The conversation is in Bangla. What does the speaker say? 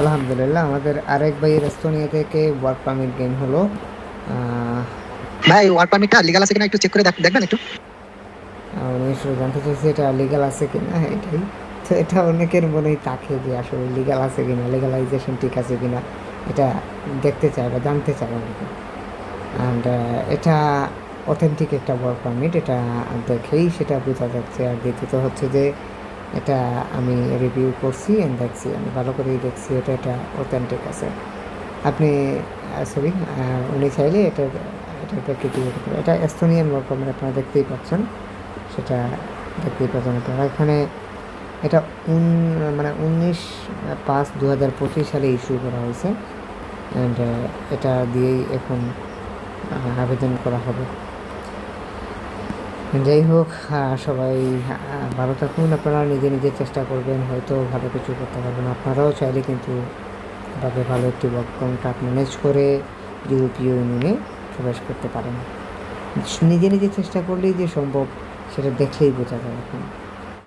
আলহামদুলিল্লাহ আমাদের আরেক ভাইয়ের এস্তোনিয়া থেকে ওয়ার্ক পারমিট গেম হলো। ভাই ওয়ার্ক পারমিটটা লিগাল আছে কিনা একটু চেক করে দেখবেন একটু। উনি আসলে জানতে চাইছে এটা লিগ্যাল আছে কিনা এটাই। তো এটা অনেকের মনেই থাকে যে আসলে লিগ্যাল আছে কিনা লিগালাইজেশন ঠিক আছে কিনা। এটা দেখতে চায় বা জানতে চায় অনেকে। অ্যান্ড এটা অথেন্টিক একটা ওয়ার্ক পারমিট এটা দেখেই সেটা বোঝা যাচ্ছে। আর দ্বিতীয়ত হচ্ছে যে এটা আমি রিভিউ করছি and দেখছি, আমি ভালো করেই দেখছি, এটা এটা অথেন্টিক আছে। আপনি সরি উনি চাইলে এটা এটার প্র্যাকটিক্যাল করতে এটা এস্তোনিয়ান পারমিট আপনারা দেখতেই পাচ্ছেন। সেটা দেখতেই পাচ্ছেন আপনারা। এখানে এটা উন মানে উনিশ পাঁচ দু হাজার পঁচিশ সালে ইস্যু করা হয়েছে। অ্যান্ড এটা দিয়েই এখন আবেদন করা হবে। যাই হোক সবাই ভালো থাকুন। আপনারা নিজে নিজে চেষ্টা করবেন, হয়তো ভালো কিছু করতে পারবেন। আপনারাও চাইলে কিন্তু এভাবে ভালো একটি ওয়ার্ক কন্ট্রাক্ট ম্যানেজ করে ইউরোপীয় ইউনিয়নে প্রবেশ করতে পারেন। নিজে নিজে চেষ্টা করলেই যে সম্ভব, সেটা দেখলেই বোঝা যায় এখন।